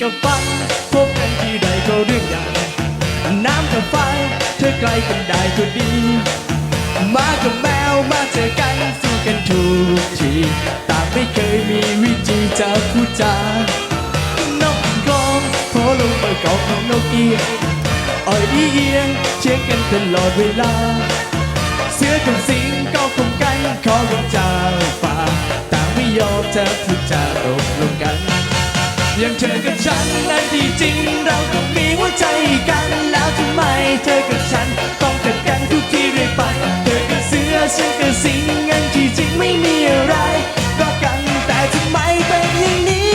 กับฝันพบกันที่ใดก็เรื่องใหญ่น้ำกับไฟเธอใกล้กันได้ก็ดี มากับแมวมาเจอกันสู้กันถูกทีแต่ไม่เคยมีวิธีจะพูดจานกกรองพอลงไปกองของนกเอียงอ่อยอีเอียงเช็คกันตลอดเวลา เสื้อกับสิงก็คงกันขอลงจากฟ้าแต่ไม่ยอมจะพูดจาตกลงกัน อย่างเธอกับฉันและที่จริงเราก็มีหัวใจกันแล้วทำไมเธอกับฉัน ต้องเกิดกันทุกทีเรื่อยไปเธอกับเสือฉันกับสิงงั้นที่จริงไม่มีอะไรรักกันแต่ทำไมเป็นอย่างนี้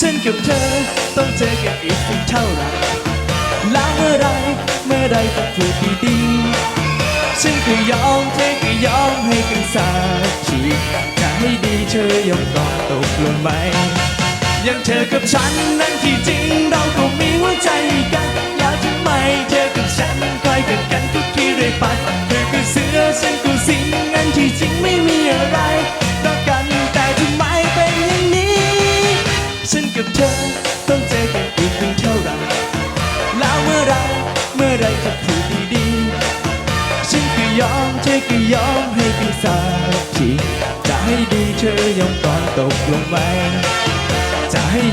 ฉันกับเธอต้องเจอกันอีกสักเท่าไหร่แล้วเมื่อไรเมื่อไรก็พูดดีๆฉันก็ยอมเธอก็ยอมให้กันสักทีจะให้ดีเธอยอมก่อนตกลงไหม อย่างเธอกับฉันนั้นที่จริงเราก็มีหัวใจกัน แล้วทำไมเธอกับฉันคอยกันกันทุกทีเรื่อยไปเธอก็เสือฉันก็สิงงั้นที่จริงไม่มีอะไรรักกันแต่ทำไมเป็นอย่างนี้ ฉันกับเธอต้องเจอกันอีกเป็นเท่าไหรแล้วเมื่อไรเมื่อไรจะพูดดีๆฉันก็ยอมเธอก็ยอมให้กันสักทีจะให้ดีเธอยอมก่อนตกลงไหม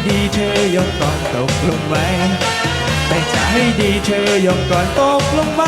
ดีเธอยอมก่อนตกลงไหมแต่จะให้ดีเธอยอมก่อนตกลงไหม